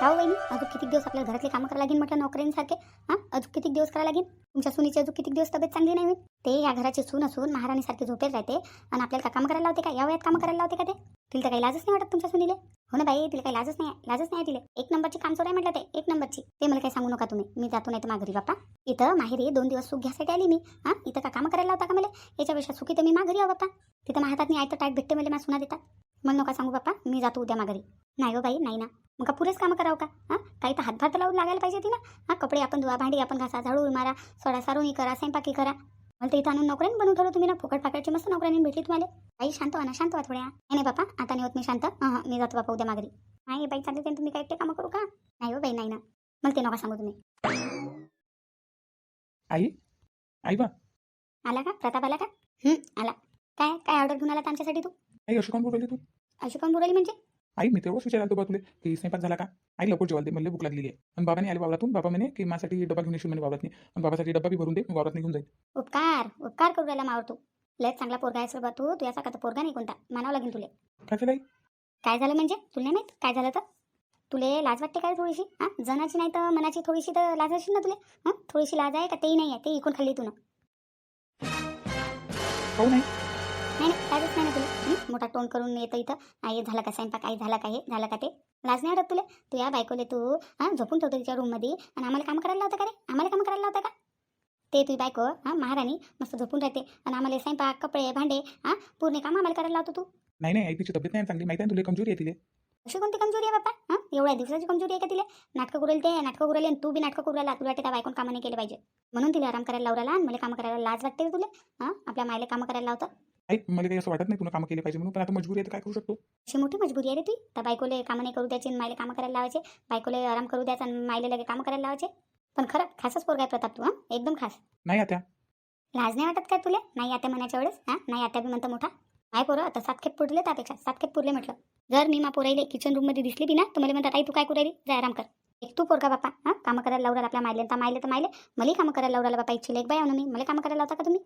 का वहिनी अजून किती दिवस आपल्याला घरातले कामं करायला लागेल म्हटलं नोकऱ्यांसारखे? हां? अजून किती दिवस करायला लागेल तुमच्या सुनीची अजून किती दिवस तब्येत चांगली नाही होईल ते या घराची सून असून महाराणीसारखी झोपेत राहते. आणि आपल्याला काम कामं करायला लावते का? या वयात कामं करायला लावते का ते? तिला तर काही लाजच नाही वाटत तुमच्या सुनीले. हो ना बाई तिला काही लाजच नाही लाजच नाही तिले तिला. एक नंबरची काम आहे म्हटलं ते. एक नंबरची. ते मला काही सांगू नका तुम्ही. मी जातो नाही तर माघरी बाप्पा. इथं माहेरी दोन दिवस सुख घ्यासाठी आली मी. हां? इथं का कामं करायला लावता का मला? याच्यापेक्षा सुखी तर मी माघरी आहो बाप्पा. तिथं माझ्या नाही आयतं टाईट भेटते मला माझ्या सुना देतात. मग नका सांगू बाप्पा. मी जातो उद्या माघारी. नाही हो बाई नाही ना. मग का पुरेच कामं करावं का? हां? काही तर हातभार तर लावून लागायला पाहिजे ती ना हां कपडे आपण धुवा भांडी आपण घासा झाडू मारा सडा सारोही करा स्वयंपाकी करा. मला इथं आणून नोकऱ्याने बनवून ठेवलं तुम्ही ना. फुकट फाकटची मस्त नोकऱ्याने भेटली तुम्हाला. आई शांत व्हा ना शांत व्हा थोड्या. नाही नाही बापा आता नाही होत मी शांत. हां मी जातो बापा उद्या माघारी. नाही बाई चालते ते तुम्ही काही एकटे कामं करू का? नाही हो बाई नाही ना. मला ते नका सांगू तुम्ही. आई? आई बा. आला का? प्रताप आला का? आला. काय काय ऑर्डर घेऊन आला आमच्यासाठी तू? आई अशी कोण बोलली तू. अशी कोण बोलायली म्हणजे? आई मी तेवढंच विचारायला बा तुला की स्वयंपाक झाला का? आई लवकर जेवाल दे मला भूक लागलेली आहे. आणि बाबाने आले वावरातून. बाबा म्हणे की माझ्यासाठी डबा घेऊन येशील म्हणे वावरात आणि बाबासाठी डबा बी भरून दे मी निघून जाईल. उपकार उपकार करू राहिला मावर तू. लय चांगला पोरगा आहे बा तू. तुझ्या का पोरगा नाही कोणता? मानावं लागेल तुले. काय झालं आई? काय झालं म्हणजे? तुला नाही माहीत? काय झालं तर? तुले लाज वाटते काय थोडीशी? हां? जनाची नाही तर मनाची थोडीशी तर लाज असेल ना तुले? हां? थोडीशी लाज आहे का? तेही नाही आहे. ते इकून खाल्ली तू ना हो नाही. नाही नाही. लाजच नाही ना तुला? मोठा तोंड करून येतं इथं. आई झाला का स्वयंपाक? आई झाला का हे? झालं का ते? लाज नाही वाटत तुला? तू या बायकोले तू हां झोपून ठेवतो तिच्या रूममध्ये आणि आम्हाला काम करायला लावतं का रे? आम्हाला काम करायला लावतं का? ते तुझी बायको हां महाराणी मस्त झोपून राहते. आणि आम्हाला स्वयंपाक कपडे भांडे हां पूर्ण काम आम्हाला करायला लावतो तू. नाही नाही आई तिची तब्येत नाही चांगली. माहिती आहे तुला कमजोरी आहे तिथे अशी कोणती कमजोरी आहे बाप्पा? हां एवढ्या दिवसाची कमजोरी आहे का तिला? नाटकं करेल ते नाटकं करेल आणि तू बी नाटकं करू राहिला तुला वाटते त्या बायकोन कामं नाही केले पाहिजे. म्हणून तिला आराम करायला लावला आणि मला कामं करायला लाज वाटते तुला? हां आपल्या मायला कामं करायला लावतं. आई मला काही असं वाटत नाही तुला कामं केली पाहिजे म्हणून पण आता मजबुरी आहे तर काय करू शकतो? अशी मोठी मजबुरी आहे रे ती. त्या बायकोले कामं नाही करू द्यायची आणि मायले कामं करायला लावायचे. बायकोले आराम करू द्यायचा आणि मायले लगे कामं करायला लावायचे. पण खरं खासच पोरगा आहे प्रताप तू हां? एकदम खास. नाही आता लाज नाही वाटत काय तुला? नाही आता म्हणायच्या वेळेस हां? नाही आता बी म्हणतं मोठा. नाही पोरं आता सात खेप पुरले त्यापेक्षा. सात खेप पुरले म्हटलं. जर मी मा पोराईले किचन रूममध्ये दिसली बी ना तर मला म्हणतात आई तू काय करू राहिली? जा आराम कर. एक तू पोरगा बाप्पा हां? कामं करायला लावणार आपल्या मायले तर मायले तर मायले. मलाही कामं करायला लावला बाप्पा इच्छिले एक बाय मी. मला कामं करायला लावता का तुम्ही?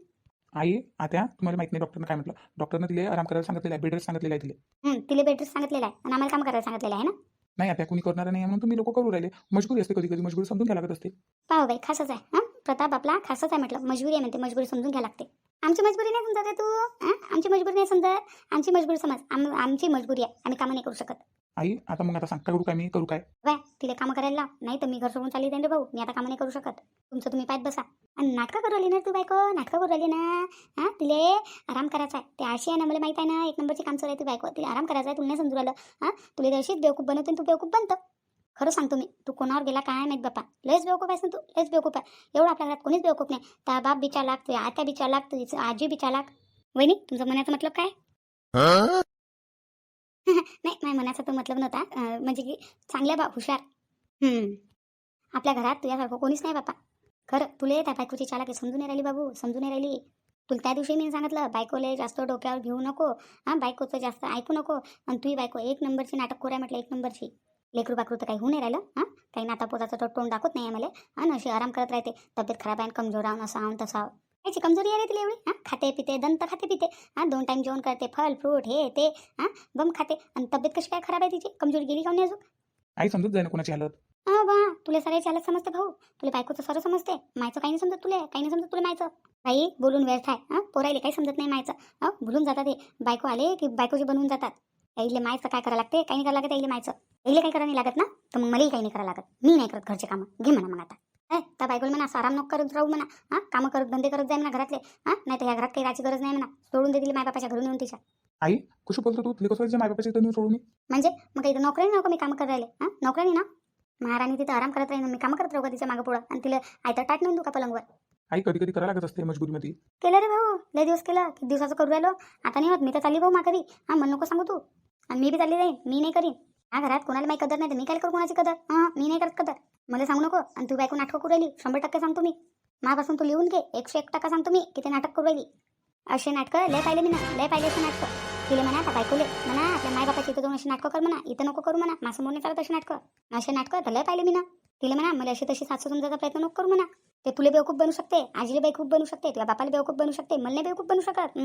आई आता तुम्हाला माहीत नाही डॉक्टरनं काय म्हटलं? डॉक्टरनं तिला आराम करायला सांगितलेलं आहे बेड रेस्ट सांगितलेलं आहे तिला. हं, तिला सांगितलेलं आहे आणि आम्हाला कामं करायला सांगितलेलं आहे ना? नाही आता कुणी करणार नाही म्हणून तुम्ही लोक करू राहिले. मजबुरी असते कधी कधी मजबुरी समजून घ्यायला लागत असते. पाहो बाई खासच आहे हां? प्रताप आपला खासच आहे म्हटलं. मजबुरी आहे म्हणते मजबुरी समजून घ्या लागते. आमची मजबुरी नाही समजत आहे तू हां? आमची मजबुरी नाही समजत. आमची मजबुरी समज आम आमची मजबुरी आहे. आम्ही कामं नाही करू शकत. आई आता मग आता सांग काय करू काय मी करू काय? बाय तिला कामं करायला लाव. नाही तर मी घर सोडून चालली जाईन रे भाऊ. मी आता कामं नाही करू शकत. तुमचं तुम्ही पायत बसा. आणि नाटकं करू राहिली ना तू बायको? नाटकं करू राहिली ना? हां तिले आराम करायचा आहे. ते आळशी आहे ना मला माहिती आहे ना. एक नंबरची काम चालू आहे ती बायको. तिला आराम करायचा आहे तुला नाही समजू राहिलं. हां तुला तर अशीच बेवकूफ बनवते आणि तू बेवकूफ बनतं. खरं सांगतो मी तू कोणावर गेला काय माहीत बाप्पा? लयच बेवकूफ आहेस ना तू लयच बेवकूफ आहे. एवढं आपल्या घरात कोणीच बेवकूफ नाही. त्या बाप बिचार लाग तुझ्या आत्या बिचार लाग तुझी आजी बिचार लाग वहिनी तुमचं मनाचं मतलब काय? नाही माझ्या मनाचा तो मतलब नव्हता. म्हणजे की चांगल्या बा हुशार. हम्म. आपल्या घरात तुझ्यासारखं कोणीच नाही बापा. खरं तुले त्या बायकोची चालाक आहे समजून नाही राहिली बाबू समजून नाही राहिली. तुला त्या दिवशी मी सांगितलं बायकोले जास्त डोक्यावर घेऊ नको. हां बायकोचं जास्त ऐकू नको. आणि तुही बायको एक नंबरची नाटक कोऱ्या म्हटलं एक नंबरची. लेकरू बाकरू तर काही होऊ नाही राहिलं हां? काही नाता पोताचं तो तोंड दाखवत नाही मला हां अशी आराम करत राहते. तब्येत खराब आहे आणि कमजोर आहोन असं आहोन तसं. आहो कायची कमजोरी आहे तिला एवढी खाते पिते दंत खाते पिते. हां दोन टाईम जेवण करते फल फ्रूट हे ते. हां बम खाते. आणि तब्येत कशी काय खराब आहे तिची? कमजोरी गेली का नाही अजून? आई समजत जाय ना कोणाची हालत. हा वा. तुला सारे चालत समजते भाऊ. तुला बायकोचं सर्व समजते. मायचं काही नाही समजत तुला. काही नाही समजत तुला मायचं. काही बोलून व्यर्थ आहे हां पोरायले काही समजत नाही मायचं. हां भुलून जातात ते बायको आले की बायकोचे बनवून जातात. त्याईले मायचं काय करायला लागते? काही नाही करायला लागत त्याईले मायचं. त्याईले काही करायला नाही लागत ना? तर मग मलाही काही नाही करायला लागत. मी नाही करत घरचे कामं. घे म्हणा मग आता. त्या बायकोला म्हणा असं आराम नको करत राहू म्हणा. हां कामं करत धंदे करत जाय म्हणा घरातले. हां नाही तर ह्या घरात काही राहायची गरज नाही म्हणा. सोडून दे दिली मायबापाच्या घरून येऊन तिच्या. आई कशी बोलतो तू? तुला कसं मायबापाची तर सोडून मी? म्हणजे? मग इथं नोकरी नको मी कामं करत राहिले हां नोकरी ना? महाराणी तिथं आराम करत राहीन मी कामं करत राहू का तिच्या मागं पुढं? आणि तिला आयतं टाट नेऊन का पलंगवर? आई कधी कधी करायला लागत असते मजबुरीमध्ये. केलं रे भाऊ लय दिवस केलं. किती दिवसाचं करू राहिलो? आता नाही होत मी तर चालली भाऊ माघारी. हां मला नको सांगू तू. आणि मी बी चालली जाईन मी नाही करीन. हा घरात कोणाला माही कदर नाही तर मी काय करू कोणाची कदर? हां मी नाही करत कदर. मला सांगू नको. आणि तू बायको नाटकं करू राहिली शंभर टक्के सांगतो मी. मापासून तू लिहून घे एकशे एक टक्का सांगतो मी की ते नाटक करू राहिली. असे नाटकं लय पाहिले मी ना लय पाहिले असे नाटकं. तिले म्हणा आता बायकोले म्हणा आपल्या मायबापाची इथं जाऊन अशी नाटकं कर म्हणा इथं नको करू म्हणा माझं मोने चालत असे नाटकं. असे नाटकं तर लय पाहिले मी ना. तिले म्हणा मला अशी तशी सासू समजायचा प्रयत्न नको करू म्हणा. ते तुले बेवकूफ बनू शकते आजीला बेवकूफ बनू शकते तुला बापाला बेवकूफ बनू शकते मला नाही बेवकूफ बनू शकत.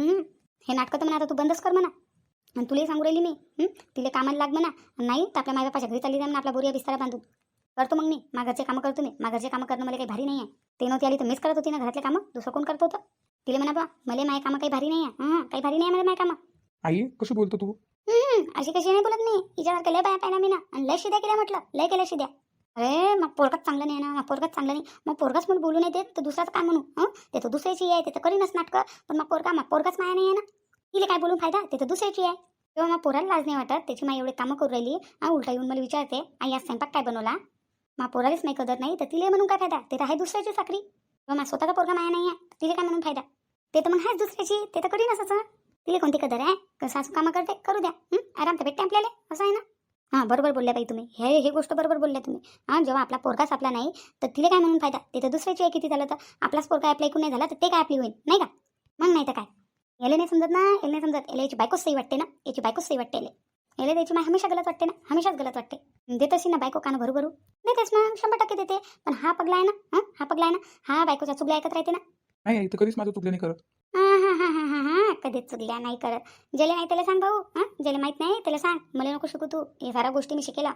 हे नाटकं तर म्हणा आता तू बंदच कर म्हणा. आणि तुलाही सांगू राहिली मी? तिला कामाला लाग म्हणा. नाही तर आपल्या मायबापाच्या घरी चालली जा आपला बोरिया बिस्तारा बांधून. करतो मग मी. माघरचे कामं करतो मी. माघरचे कामं करणं मला काही भारी नाही आहे ते नव्हती आली तर मीच करत होती ना घरातले कामं. दुसरं कोण करत होतं? तिला म्हणा बा मला माय कामं काही भारी नाही आहे हां काही भारी नाही आहे मला माय कामं. आई कशी बोलतो तू? हम्म, अशी कशी नाही बोलत मी. हिच्यासारखं लय बाया पाहिला मी ना. आणि लय शिद्या केल्या म्हटलं. लय केल्या शिद्या. अरे मग पोरगाच चांगलं नाही ना. मग पोरगाच चांगलं नाही. मग पोरगाच मला बोलू नाही देत तर दुसराच काय म्हणू? हं? ते तर दुसऱ्याची आहे ते तर करीनच नाटकं. पण मग पोरगा मग पोरगाच माया नाही आहे ना. तिला काय बोलून फायदा? ते तर दुसऱ्याची आहे. तेव्हा मग पोराला लाज नाही वाटत? त्याची माई एवढे कामं करू राहिली. आणि उलटा येऊन मला विचारते आई आज स्वयंपाक काय बनवला? मग पोरालाच नाही कदर नाही तर तिला म्हणून काय फायदा? ते तर आहे दुसऱ्याची साखरी. किंवा मग स्वतःचा पोरगा माया नाही आहे. तिला काय म्हणून फायदा? ते तर मग आहेच दुसऱ्याची ते तर करीन असं तिला कोणती कदर आहे? कसं सासू कामं करते करू द्या आराम तर भेटते आपल्याला असं आहे ना? हां बरोबर बोलल्या बाई तुम्ही. हे हे गोष्ट बरोबर बोलल्या तुम्ही. हां जेव्हा आपला पोरगाच आपला नाही तर तिला काय म्हणून फायदा? ते तर दुसऱ्याची आहे किती झालं तर. आपलाच पोरगा आपल्या ऐकून नाही झाला तर ते काय आपली होईल? नाही का? मग नाही तर काय? याला नाही समजत ना याला नाही समजत. याला याची बायकोच सही वाटते ना याची बायकोच सही वाटते याला याला त्याची माय हमेशा गलत वाटते ना हमेशाच गलत वाटते. देत अशी ना बायको कान भरू भरू देतेच ना शंभर टक्के देते. पण हा पगला आहे ना हां? पगला आहे ना हा बायकोच्या चुगल्या ऐकत राहते ना. नाही तर कधीच माझं चुकलं नाही करत. कधीच चुकल्या नाही करत. ज्याला नाही त्याला सांग भाऊ हां? ज्याला माहीत नाही त्याला सांग. मला नको शिकू तू. हे साऱ्या गोष्टी मी शिकेला.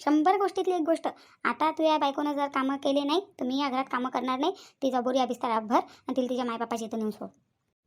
शंभर गोष्टीतली एक गोष्ट. आता तू या बायकोनं जर कामं केले नाही तर मी या घरात कामं करणार नाही तिचा बोरी या बिस्तारा भर आणि तिला तिच्या मायबापाची इथं नेऊन सोड.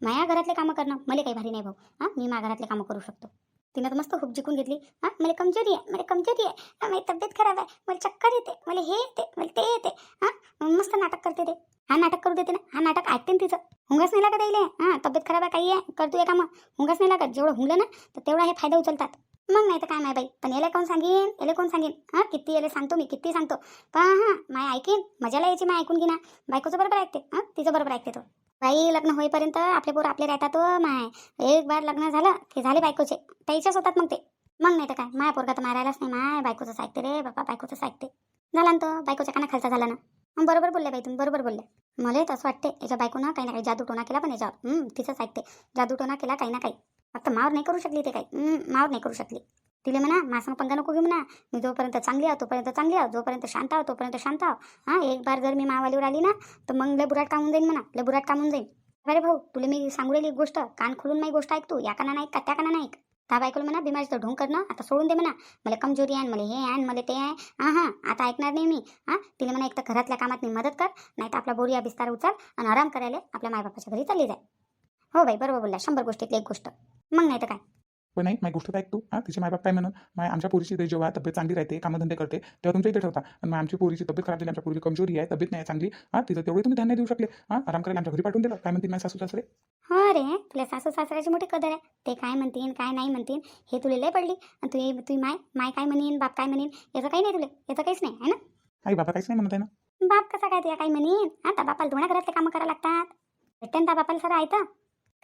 माझ्या घरातले कामं करणं मला काही भारी नाही भाऊ. हां मी माझ्या घरातले कामं करू शकतो. तिनं तर मस्त खूप जिकून घेतली. हां मला कमजोरी आहे मला कमजोरी आहे. माझी तब्येत खराब आहे मला चक्कर येते मला हे येते मला ते येते. हां मस्त नाटक करते ते. हा नाटक करू देते ना. हा नाटक ऐकते ना तिचं. हुंगाच नाही लागत येईल हां तब्येत खराब आहे काही आहे करतो या कामं. हुंगाच नाही लागत. जेवढं हुंगलं ना तर तेवढा हे फायदा उचलतात. मग नाही तर काय माय बाई? पण याला कोण सांगेन? याला कोण सांगेन? हां किती याला सांगतो मी किती सांगतो. पण हां माय ऐकेन. मजाला यायची माय ऐकून घे ना बायकोचं बरोबर ऐकते. हां तिचं बरोबर ऐकते तो. बाई लग्न होईपर्यंत आपले पोरं आपले राहतात हो, माय. एक बार लग्न झालं की झाले बायकोचे. त्याच्याच होतात मग ते. मग नाही तर काय? माया पोरगा तर मारायलाच नाही. माय बायकोचंच ऐकते रे बाबा बायकोचंच ऐकते झाला ना तो? बायकोच्या कानाखालचा झाला ना? मग बरोबर बोलले बाई तुम्ही बरोबर बोलले. मला तसं वाटते याच्या बायकोनं काही ना काही जादू टोना केला पण याच्यावर. तिचंच ऐकते जादू टोना केला काही ना काही. फक्त मावर नाही करू शकली ते काही. मावर नाही करू शकली. तिले म्हणा मासंग पंगा नको घेऊ म्हणा. मी जोपर्यंत चांगली आहो तोपर्यंत चांगली आहो. जोपर्यंत शांत आहो तोपर्यंत शांत आहो. हां एक बार जर मी मावालीवर आली ना तर मग लय बुराट कामून जाईन म्हणा. लय बुराट कामून जाईन. अरे भाऊ तुला मी सांगू राहिली एक गोष्ट कान खोलून नाही गोष्ट ऐक तू. या काना नाही का त्या काना नाही त्या बायकोला म्हणा बिमारीचं ढोंग करणं आता सोडून दे म्हणा. मला कमजोरी आहे मला हे आहे मला ते आहे. हां हां आता ऐकणार नाही मी. हां तिला म्हणा एक तर घरातल्या कामात मी मदत कर नाही तर आपला बोरिया बिस्तार उचल आणि आराम करायला आपल्या मायबापाच्या घरी चालली जाय. हो बाई बरोबर बोलला शंभर गोष्टीतली एक गोष्ट. मग नाही तर काय? पण नाही माझी गोष्ट तर ऐक तू. हां तिचे मायबाप काय म्हणून माय आमच्या पोरीची ते जेव्हा तब्येत चांगली राहते कामधंदे करते तेव्हा तुमच्या इथे ठेवता. आणि मग आमची पोरीची तब्येत खराब झाली आमच्या पोरीची कमजोरी आहे तब्येत नाही चांगली हां तिथं तेवढे तुम्ही ध्यान देऊ शकले. हां आराम करायला आमच्या घरी पाठवून दिलं. काय म्हणतील माझ्या सासू सासरे? हो रे तुला सासू सासऱ्याची मोठी कदर आहे. ते काय म्हणतीन काय नाही म्हणतीन हे तुला लय पडली. आणि तू तुझी माय माय काय म्हणीन बाप काय म्हणीन याचं काही नाही तुला याचं काहीच नाही आहे ना? आई बाबा काहीच नाही म्हणत आहे ना. बाप कसा काय तुझ्या काही म्हणीन? हा त्या बापाला धुण्या घरातले कामं करावं लागतात. भेटते ना त्या बापाला सर आहे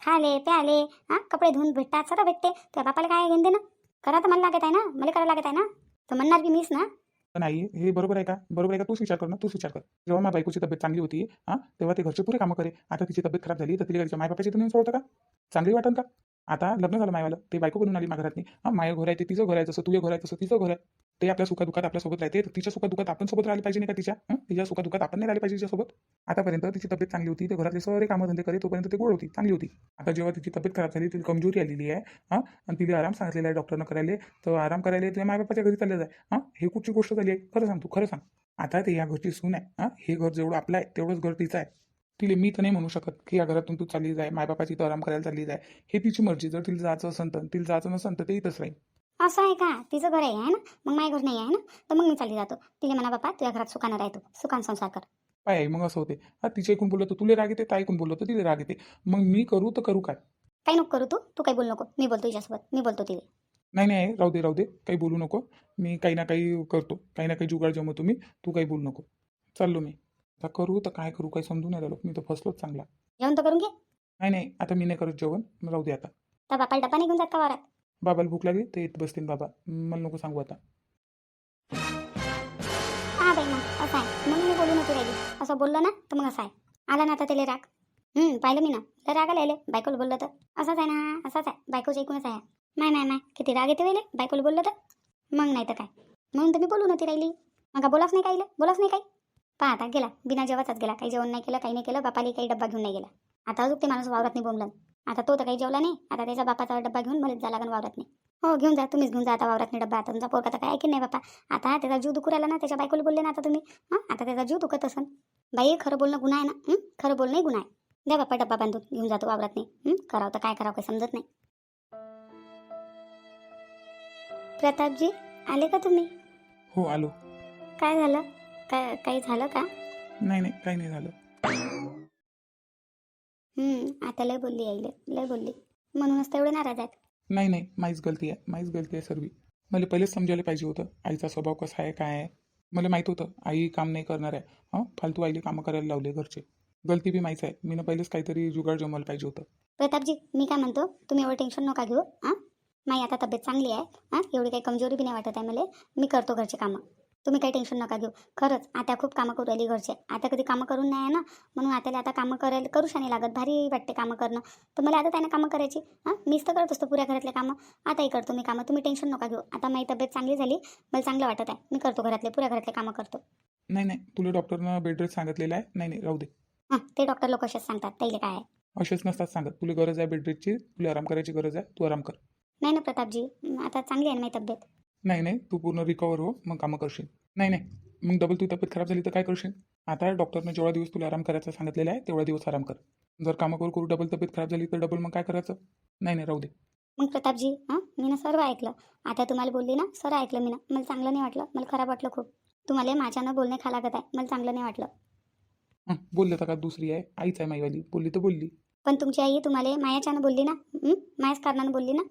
खाले प्याले हां कपडे धुवून भेटतात सर्व भेटते. त्या बापाला काय घेऊन दे ना. करा तर मला लागत आहे ना मला करावं लागत आहे ना. तर म्हणणार की मीच ना. पण आई हे बरोबर आहे का? बरोबर आहे का? तूच विचार कर ना तूच विचार कर. जेव्हा माझ्या बायकोची तब्येत चांगली होती हां तेव्हा ते घरचे पुरे कामं करे. आता तिची तब्येत खराब झाली तर तिला घरच्या मायबापाची तुम्ही सोडतं का? चांगली वाटन का? आता लग्न झालं मायवालं ते बायको बनून आली माझ्या घरातनी हां माय घर आहे ते तिचं घर आहे जसं तुझं घर आहे तसं तिचं घर आहे. ते आपल्या सुखात आपल्यासोबत राहते. तिच्या सुखदुखात आपण सोबत राहिले पाहिजे नाही का तिच्या? हं? तिच्या सुखदुखात आपण नाही राहिले पाहिजे तिच्यासोबत? आतापर्यंत तिची तब्येत चांगली होती. ते घरातले सगळे कामधंदे करे तोपर्यंत ते गोड होती चांगली होती. आता जेव्हा तिची तब्येत खराब झाली तिला कमजोरी आलेली आहे हां? आणि तिला आराम सांगितलेला आहे डॉक्टरनं करायला. तर आराम करायला तिला मायबापाच्या घरी चालले जाय. हां? हे कुठची गोष्ट झाली आहे? खरं सांग तू खरं सांग. आता ते या घरची सून आहे हां? हे घर जेवढं आपलं आहे तेवढंच घर तिचं आहे. तिले मी तर नाही म्हणू शकत की या घरातून तू चालली जाय मायबापाची तर आराम करायला चालली जाय. हे तिची मर्जी. जर तिला जायचं असेल तर तिला जायचं नसेल तर ते इथंच राहील. असं आहे का? तिचं घर आहे आहे ना? मग माझं घर नाही आहे ना? तर मग मी चालली जातो. तिला म्हणा बापा तुझ्या घरात सुखानं राहतो सुखान संसार कर. काय आहे मग असं होते. हा तिच्या ऐकून बोललं तर तुला राग येते ऐकून बोललं तर तिला राग येते. मग मी करू तर करू काय? काही नको करू तू. तू काही बोलू नको. मी बोलतो तुझ्यासोबत मी बोलतो तिला. नाही नाही राहू दे राहू दे. काही बोलू नको. मी काही ना काही करतो. काही ना काही जुगाड जमवतो मी. तू काही बोलू नको. चाललो मी. आता करू तर काय करू काही समजून नाही राहिलो. मी तर फसलोच चांगला. जेवण तर करून घे. नाही नाही. आता मी नाही करत जेवण. राहू दे आता. बापाला डबा निघून जात का वारात बाबाला भूक लागली ते येत बसतील. बाबा मला नको सांगू आता. हा बाई मग असं आहे. मग मी बोलू नको राहिली. असं बोललं ना तर मग असं आहे. आला ना आता त्याला राग. हम्म पाहिलं मी ना. तर राग आला बायकोला बोललं तर. असाच आहे ना असंच आहे. बायकोच्या ऐकूनच आहे. नाही नाही नाही किती राग येते वेळे बायकोला बोललं तर. मग नाही तर काय. म्हणून तर मी बोलू नव्हती राहिली. मग बोलाच नाही काही? बोलाच नाही काही? पहा आता गेला. बिना जेवाचाच गेला. काही जेवण नाही केलं काही नाही केलं. बापाली काही डब्बा घेऊन नाही गेला. आता अजून ते माणूस वावरात नाही बोंबलं आता तो तर काही जेवला नाही. आता त्याच्या बापाचा डब्बा घेऊन मलाच जा लागन वावरात नाही. हो घेऊन जा. तुम्हीच घेऊन जा आता वावरात नाही डब्बा. आता तुमचा पोरका तर काय ऐकीन नाही बापा. आता त्याचा जीव दुखू राहिला ना त्याच्या बायकोला बोलले ना आता तुम्ही. हां आता त्याचा जीव दुखत असन. बाई खरं बोलणं गुन्हा आहे ना? खरं बोलणंही गुन्हा आहे. द्या बापा डब्बा बांधून. घेऊन जातो वावरात नाही? करावं तर काय करावं काही समजत नाही. प्रतापजी आले का तुम्ही? हो आलो. काय झालं? काय काही झालं का? नाही नाही काही नाही झालं. हं, आता लय बोलली आईले लय बोलली म्हणूनच तेवढे नाराज आहेत. नाही नाही माहीच गलती आहे माहीच गलती आहे सर्वी. मला पहिलेच समजायला पाहिजे होतं आईचा स्वभाव कसा आहे काय आहे. मला माहीत होतं आई काम नाही करणार आहे. हां फालतू आईले कामं करायला लावले घरचे. गलती बी माहीच आहे मी पहिलेच काहीतरी जुगाड जमवलं पाहिजे होतं. प्रतापजी मी काय म्हणतो तुम्ही एवढं टेन्शन नका घेऊ हां. माई आता तब्येत चांगली आहे हां. एवढी काही कमजोरी बी नाही वाटत आहे मला. मी करतो घरचे कामं. तुम्ही काही टेन्शन नका घेऊ. खरंच आता खूप कामं करू राहिली घरचे. आता कधी कामं करून नाही आहे ना? म्हणून आताला आता कामं करायला करूशा नाही लागत. भारी वाटते कामं करणं. तर मला आता त्यानं कामं करायची. हां? मीच तर करत असतो पुऱ्या घरातले कामं. आताही करतो मी कामं. तुम्ही टेन्शन नका घेऊ. आता माझी तब्येत चांगली झाली. मला चांगलं वाटत आहे. मी करतो घरातले पुऱ्या घरातले कामं करतो. नाही नाही. तुला डॉक्टरनं बेड रेस्ट सांगितलेलं आहे? नाही नाही. राहू दे. हां ते डॉक्टर लोक असेच सांगतात. त्याला काय आहे? असेच नसतात सांगत. तुला गरज आहे बेड रेस्टची तुला आराम करायची गरज आहे. तू आराम कर. नाही ना प्रतापजी. आता चांगली आहे ना माझी तब्येत? नाही नाही तू पूर्ण रिकवर हो मग कामं करशील. नाही नाही मग डबल तू तब्येत खराब झाली तर काय करशील? आता डॉक्टरनं जेवढा दिवस तुला आराम करायचा सांगितलेला आहे तेवढा दिवस आराम कर. जर कामं करू करू डबल तब्येत खराब झाली तर डबल मग काय करायचं? नाही नाही राहू दे. मग प्रतापजी हां? मी ना सर्व ऐकलं. आता तुम्हाला बोलली ना सर्व ऐकलं मी ना मला चांगलं नाही वाटलं. मला खराब वाटलं खूप. तुम्हाला माझ्यानं बोलणे खा लागत आहे. मला चांगलं नाही वाटलं. हं, बोलले तर का दुसरी आहे? आईच आहे माईवाली. बोलली तर बोलली. पण तुमची आई तुम्हाला मायाच्यानं बोलली ना? हं? मायाच कारणानं बोलली ना?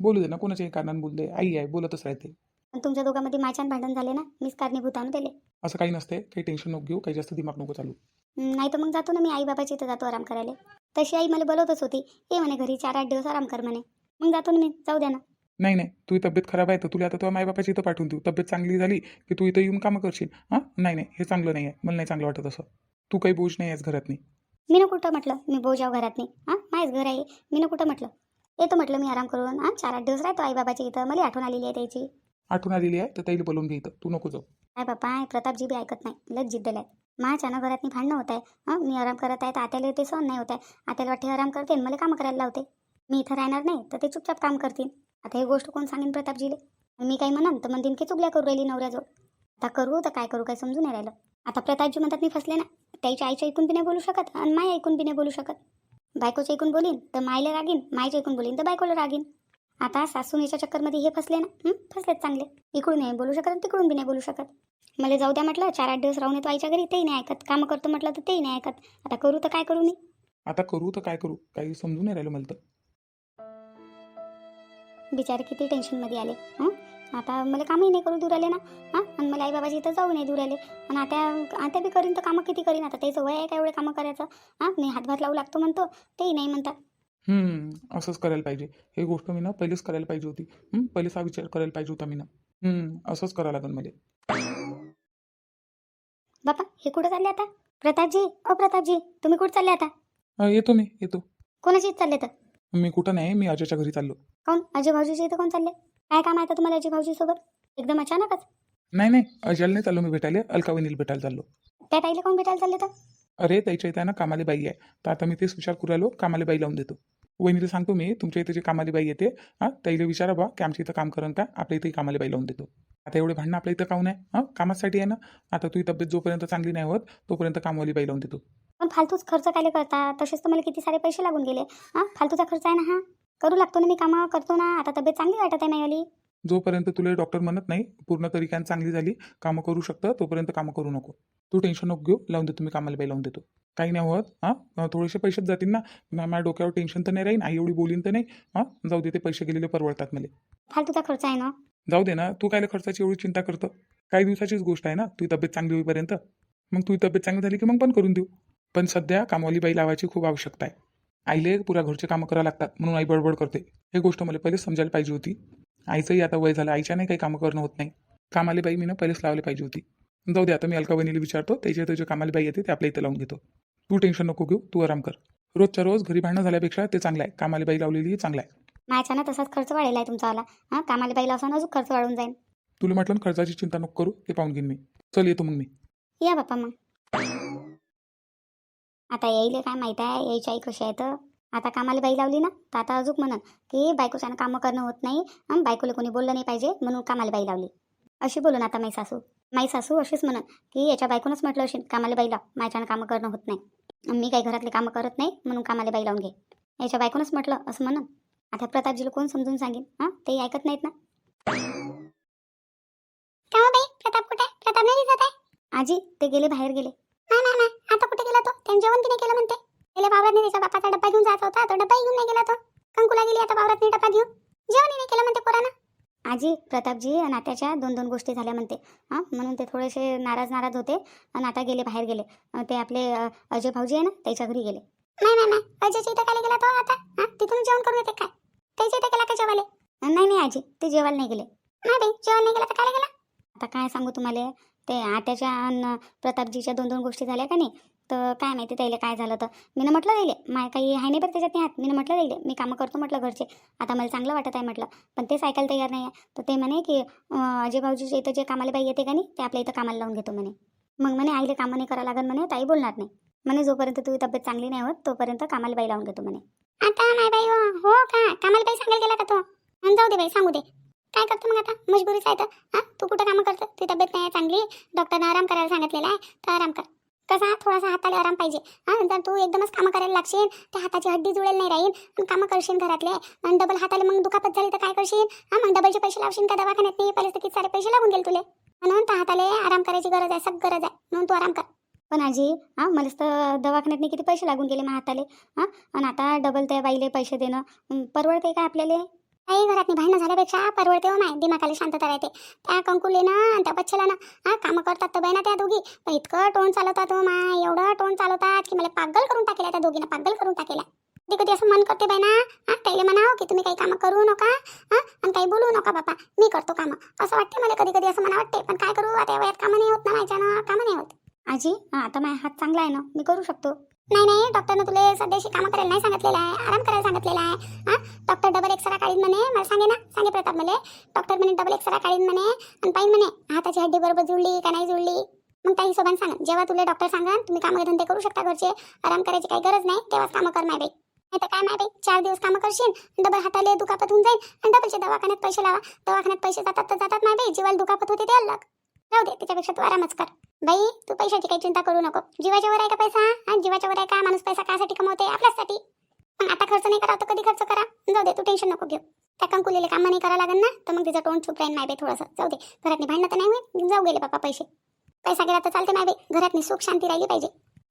बोलू दे ना कोणाच्याही कारणाने बोलले आई आहे बोलतच राहते. पण तुमच्या दोघांमध्ये माझ्यानं भांडण झाले ना? मीच कारणीभूत आणून दिले असं काही नसते. काही टेन्शन नको घेऊ. काही जास्त दिमाग नको चालू. हं, नाही तर मग जातो ना मी आई बाबाच्या इथं जातो आराम करायला. तशी आई मला बोलवतच होती. ये म्हणे घरी चार आठ दिवस आराम कर म्हणे. मग जातो ना मी. जाऊ द्या ना. नाही नाही. तुझी तब्येत खराब आहे तर तुला आता तुझ्या मायबापाची इथं पाठवून देऊ. तब्येत चांगली झाली की तू इथं येऊन कामं करशील. हां? नाही नाही. हे चांगलं नाही आहे. मला नाही चांगलं वाटत असं. तू काही बोज नाही आहेस घरात नाही मी ना कुठं म्हटलं? मी बोजाव घरात नाही हां? माझंच घर आहे. मी ना कुठं म्हटलं? येतो म्हटलं मी आराम करून. हां चार आठ दिवस राहतो आई बाबाच्या इथं. मला आठवण आलेली आहे त्याची. आठवण आलेली आहे? तर ताईला बोलवून घे इथं. तू नको जाऊ. काय बाप्पा हे प्रतापजी बी ऐकत नाही. लच जिद्दल आहेत माझ्यानं घरात मी भांडणं होत आहे. हां मी आराम करत आहे तर आत्याला ते सहन नाही होत आहे. आत्याला वाटते आराम करते आणि मला कामं करायला लावते. मी इथं राहणार नाही तर ते चुपचाप काम करतील. आता ही गोष्ट कोण सांगेन प्रतापजीले? मी काही म्हणन तर म्हणतीन की चुगल्या करू राहिली नवऱ्याजवळ. आता करू तर काय करू काय समजून नाही राहिलं. आता प्रतापजी म्हणतात मी फसले ना. त्याच्या आईच्या ऐकून बी नाही बोलू शकत आणि माय ऐकून बी नाही बोलू शकत. बायकोच्या ऐकून बोलीन तर मायला रागीन मायच्या ऐकून बोलीन तर बायकोला रागीन. आता सासूनेच्या चक्करमध्ये हे फसले ना? फसलेत चांगले. इकडून नाही बोलू शकत आणि तिकडून बी नाही बोलू शकत. मला जाऊ द्या म्हटलं चार आठ दिवस राहून येतो आईच्या घरी तेही नाही ऐकत. कामं करतो म्हटलं तर तेही नाही ऐकत. आता करू तर काय करू मी? आता करू तर काय करू? काही समजून नाही राहिलं मला तर. बिचारे किती टेन्शनमध्ये आले हं? आता मला कामही नाही करू दूर आले ना. हां? आणि मला आईबाबाच्या इथं जाऊ नाही दूर आले आणि आता आता बी करीन तर कामं किती करीन? आता त्याचं वय आहे का एवढे कामं करायचं? हां? मी हातभार लावू लागतो म्हणतो. तेही नाही म्हणतात. हम्म, असंच करायला पाहिजे. हे गोष्ट मी ना पहिलेच करायला पाहिजे होती. हं, पहिलेच हा विचार करायला पाहिजे होता मी ना. हम्म, असंच करावं लागेल मला. बापा हे कुठं चालले आता? प्रतापजी? ओ प्रतापजी तुम्ही कुठं चालले आता? अं, येतो मी येतो. कोणाची चालले तर? मी कुठं नाही मी अजयच्या घरी चाललो. कोण? अजय भाऊजीच्या इथं कोण चालले? काय काम आहे तुम्हाला अजय भाऊजी सोबत? एकदम अचानकच? नाही नाही अजयला नाही चाललो मी भेटायला. अलका वहिनीला भेटायला चाललो. त्या ताईला कोण भेटायला चालले तर? अरे त्याच्या इथं ना कामाली बाई आहे. तर आता मी तेच विचार करू राहिलो कामाली बाई लावून देतो. वहिनीला सांगतो मी तुमच्या इथे जी कामाली बाई येते हां ताईला विचारा बा की आमच्या इथं काम करण का आपल्या इथे कामाली बाई लावून देतो. आता एवढे भांडणं आपल्या इथं काहून आहे? हां कामासाठी आहे ना? आता तुझी तब्येत जोपर्यंत चांगली नाही होत तोपर्यंत कामवाली बाई लावून देतो. पण फालतूच खर्च काय करता? तसेच तर मला किती सारे पैसे लागून गेले. हां फालतूचा खर्च आहे ना हा? करू लागतो ना मी कामं करतो ना. आता तब्येत चांगली वाटत आहे माझी जोपर्यंत तुला डॉक्टर म्हणत नाही पूर्ण तरीक्यानं चांगली झाली कामं करू शकतं तोपर्यंत कामं करू नको. तू टेन्शन नको घेऊ लावून देतो मी कामाला बाई लावून देतो. काही नाही होत हां? थोडेसे पैसेच जातील ना. माझ्या डोक्यावर टेन्शन तर नाही राहीन आई एवढी बोलीन तर नाही. हां? जाऊ दे ते पैसे गेलेले परवडतात मला. फालतूचा खर्च आहे ना. जाऊ दे ना तू कायला खर्चाची एवढी चिंता करतो? काही दिवसाचीच गोष्ट आहे ना तुझी तब्येत चांगली होईपर्यंत. मग तुझी तब्येत चांगली झाली की मग पण करून देऊ. पण सध्या कामवाली बाई लावायची खूप आवश्यकता आहे. आईले पुऱ्या घरचे कामं करावं लागतात म्हणून आई बडबड करते. हे गोष्ट मला पहिलेच समजायला पाहिजे होती. आईचंही आता वय झालं आईच्या नाही काही कामं करणं होत नाही. कामाली बाई मी ना पहिलेच लावले पाहिजे होती. जाऊ दे आता मी अलका वहिनीला विचारतो त्याच्या त्याच्या कामाली बाई येते ते आपल्या इथं लावून घेतो. तू टेन्शन नको घेऊ तू आराम कर. रोजच्या रोज घरी भांडणं झाल्यापेक्षा ते चांगलं आहे. कामाली बाई लावलेली चांगलं आहे. माझ्या ना तसाच खर्च वाढलेला आहे तुमचावाला हां कामाला बाईला असं अजून खर्च वाढून जाईल तुला म्हटलं ना खर्चाची चिंता नको करू ते पाहून घेईन मी. चल येतो मग मी. या बाप्पा मग. आता येईल काय माहीत आहे? यायची आई कशी आहे तर? आता कामाला बाई लावली ना तर आता अजून म्हणन की बायकोच्यानं कामं करणं होत नाही बायकोला कोणी बोललं नाही पाहिजे म्हणून कामाला बाई लावली. अशी बोलून आता माई सासू. माई सासू अशीच म्हणन की याच्या बायकोनंच म्हटलं असेल कामाला बाई लाव. माझ्यानं कामं करणं होत नाही. मी काही घरातले कामं करत नाही म्हणून कामाला बाई लावून घे. याच्या बायकोनंच म्हटलं असं म्हणन. आता प्रतापजीला कोण समजून सांगेन? हां? ते ऐकत नाहीत ना? का हो बाई? प्रताप कुठे? प्रताप नाही दिसत आहे? आजी ते गेले बाहेर गेले. नाही नाही त्यांनी जेवण की नाही केलं म्हणते. गेले वावरात त्याच्या बापाचा डब्बा घेऊन जात होता तो डब्बा घेऊन नाही गेला तो. कंकुला गेली आता वावरात डब्बा घेऊन. जेवण नाही केलं म्हणते पोरानं. आजी प्रतापजी आणि आत्याच्या दोन दोन गोष्टी झाल्या म्हणते. हां म्हणून ते थोडेसे नाराज नाराज होते आणि आता गेले बाहेर गेले. ते आपले अजय भाऊजी आहे ना त्याच्या घरी गेले. नाही नाही नाही. अजयच्या इथं काय गेला तो आता? हां तिथून जेवण करून येते काय? त्याच्या इथं गेला का जेवाले नाही नाही आजी ते जेवायला नाही गेले. नाही बाई जेवण नाही गेला तर काय गेला? आता काय सांगू तुम्हाला? ते आत्याच्या आणि प्रतापजीच्या दोन दोन गोष्टी झाल्या का नाही? तर काय माहिती त्याला काय झालं तर. मी म्हटलं राहिले माय काही आहे नाही बरं त्याच्यात हात मी म्हटलं राहिले मी कामं करतो म्हटलं घरचे. आता मला चांगलं वाटत आहे म्हटलं पण तेच ऐकायला तयार नाही आहे. तर ते म्हणे की अजय भाऊजीच्या इथं जे कामाला बाई येते का नाही ते आपल्या इथं कामाला लावून घेतो म्हणे. मग म्हणे आईले कामं नाही करावं लागेल म्हणे. ताई बोलणार नाही. म्हणे जोपर्यंत तुझी तब्येत चांगली नाही होत तोपर्यंत कामाला बाई लावून घेतो म्हणे. आता नाही बाई हो, हो का? कामाला बाई सांगायला गेला का तो? जाऊ दे बाई सांगू दे. काय करतो मग आता? मजबुरीच आहे तर. हां तू कुठं कामं करतो? तुझी तब्येत नाही आहे चांगली. डॉक्टरनं आराम करायला सांगितलेला आहे. तर आराम कर. कसा थोडासा हाताला आराम पाहिजे. हां जर तू एकदमच कामं करायला लागशील त्या हाताची हड्डी जुळेल नाही राहील. आणि कामं करशील घरातले. आणि डबल हाताला मग दुखापत झाली तर काय करशील? हां मग डबलचे पैसे लावशील का दवाखान्यात? नाही परिस्थितीत किती सारे पैसे लागून गेले तुले. म्हणून त्या हाताला आराम करायची गरज आहे सग गरज आहे. म्हणून तू आराम कर. पण आजी हां मलाच तर दवाखान्यात किती पैसे लागून गेले मग हाताले. हां आणि आता डबल त्या बाईले पैसे देणं. परवडते का आपल्याला? काही घरात भांडणं झाल्यापेक्षा परवडते हो माय दिमाकाली शांतता राहते. त्या कंकुले ना आणि त्या बच्चेला ना हा कामं करतात तर बाई ना त्या दोघी पण इतकं टोन चालवतात हो माय एवढं टोन चालवतात की मला पागल करून टाकेला त्या दोघीनं पागल करून टाकेला कधी कधी असं मन करते बाई ना हा त्याला म्हणावं की तुम्ही काही कामं करू नका हा आणि काही बोलू नका बापा मी करतो कामं. असं वाटते मला कधी कधी असं मला वाटते पण काय करू आता वयात कामं नाही होत ना माझ्यानं कामं नाही होत. आजी आता माझा हात चांगला आहे ना मी करू शकतो. नाही नाही डॉक्टरनं तुला सध्याशी कामं करायला नाही सांगितलेलं आहे. आराम करायला सांगितलेलं आहे. हा? डॉक्टर डबल एक्सरा काढीन म्हणे. मला सांगे ना. सांगे प्रताप मला. डॉक्टर म्हणे डबल एक्सरा काढीन म्हणे. आणि पाहिन म्हणे हाताची हड्डी बरोबर जुळली का नाही जुळली? मग त्या हिशोबाने सांगा. जेव्हा तुला डॉक्टर सांगा तुम्ही कामं धंदे करू शकता घरचे. आराम करायची काही गरज नाही. तेव्हाच कामं कर माय बाई. नाही तर काय माय बाई? चार दिवस कामं करशील डबल हाताले दुखापत होऊन जाईल आणि डबलचे दवाखान्यात पैसे लावा. दवाखान्यात पैसे जातात तर जातात माय बाई. जीवाला दुखापत होते ते अलग. राहू दे त्याच्यापेक्षा तू आरामच कर. बाई तू पैशाची काही चिंता करू नको. जीवाच्या वर आहे का पैसा हा? जीवाच्या वर आहे का माणूस पैसा कासाठी कमवते आपल्यासाठी? पण आता खर्च नाही करा तर कधी खर्च करा? जाऊ दे तू टेन्शन नको घेऊ. त्या कंकुलीला कामं नाही करावं लागेल ना तर मग तिचा तोंड चुप राहील नाही थोडंसं. जाऊ दे घरातनी भांडणं तर नाही होईल? जाऊ गेले बापा पैसे. पैसा गेला तर चालते माय बाई घरातनी सुख शांती राहिली पाहिजे.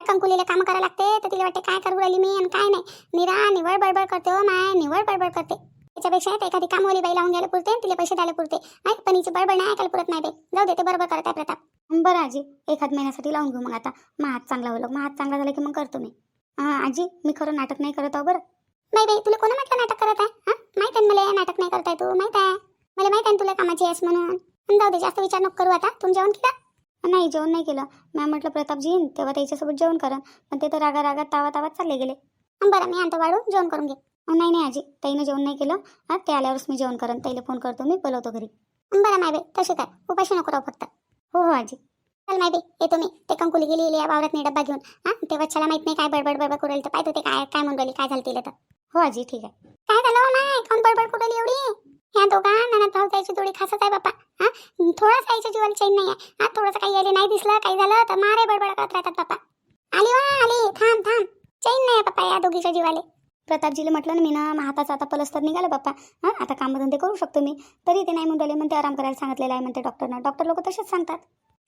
कंकुलीला काम करावं लागते तर तिला वाटते काय करू राहिली मी आणि काय नाही? निरा निवड बडबड करते हो माय निवड बडबड करते. त्याच्यापेक्षा तर एखादी कामवाली बाई लावून घ्यायला पुरते तिला पैसे द्यायला पुरते. नाही पण हिची बडबड नाही ऐकायला पुरत नाही बाई. जाऊ दे ते बरोबर करत आहे प्रताप. बरं आजी एखाद महिन्यासाठी लावून घेऊ मग आता. मग हात चांगला होईल. मग हात चांगला झाला की मग करतो मी. हां आजी मी खरं नाटक नाही करत आहो बरं. नाही बाई तुला कोणा म्हटलं नाटक करत आहे? हां? माहीत आहे ना मला नाटक नाही करताय तू? माहीत आहे. मला माहीत आहे तुला कामाची आहेस म्हणून. जाऊ दे जास्त विचार नको करू आता. तुम्ही जेवण केलं? नाही जेवण नाही केलं. मी म्हटलं प्रतापजी येईन तेव्हा त्याच्यासोबत जेवण करा. पण ते तर रागा रागात तावा तावात चालले गेले. बरं मी आणतो वाढून जेवण करून घे. नाही नाही आजी. ताईनं जेवण नाही केलं. हां ते आल्यावरच मी जेवण करेन. ताईला फोन करतो मी. बोलवतो घरी. बरं माय बाई. तसे काय? उपाशी नको राहू फक्त. हो हो आजी. चल माय येतो मी. ते कंकुली गेली या वावरात नाही डब्बा घेऊन. हां ते वच्छाला माहीत नाही काय बडबड बडबड करू तर पाहतो ते काय काय म्हणून राहिली काय झालं तिला तर. हो आजी ठीक आहे. काय झालं हो, नाही कोण बडबड करू एवढी? ह्या दोघा नाना भाऊ जायची थोडी खासच आहे बाप्पा. हा थोडाच आईच्या जीवाला चैन नाही आहे हा थोडंसं काही यायला नाही दिसलं काही झालं तर मारे बडबड करत राहतात बाप्पा. आली वा आली. थांब थांब. चैन नाही आहे बापा या दोघीच्या जीवाले. प्रतापजीला म्हटलं ना मी ना मग हाताचा आता पलस्तर निघाला बाप्पा. हां आता कामधंदे करू शकतो मी. तरी ते नाही म्हणून राहिले म्हणते आराम करायला सांगितलेलं आहे म्हणते डॉक्टरनं डॉक्टर लोक तसेच सांगतात.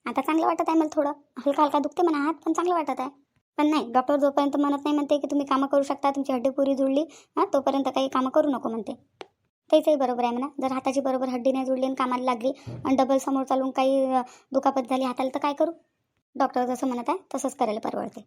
आता चांगलं वाटत आहे मला थोडं. हलका हलका दुखते म्हणा हात पण चांगलं वाटत आहे. पण नाही डॉक्टर जोपर्यंत म्हणत नाही म्हणते की तुम्ही कामं करू शकता तुमची हड्डी पुरी जुळली हां तोपर्यंत काही कामं करू नको म्हणते. त्याचंही बरोबर आहे म्हणा. जर हाताची बरोबर हड्डी नाही जुळली आणि कामाला लागली आणि डबल समोर चालून काही दुखापत झाली हाताला तर काय करू? डॉक्टर जसं म्हणत आहे तसंच करायला परवडते.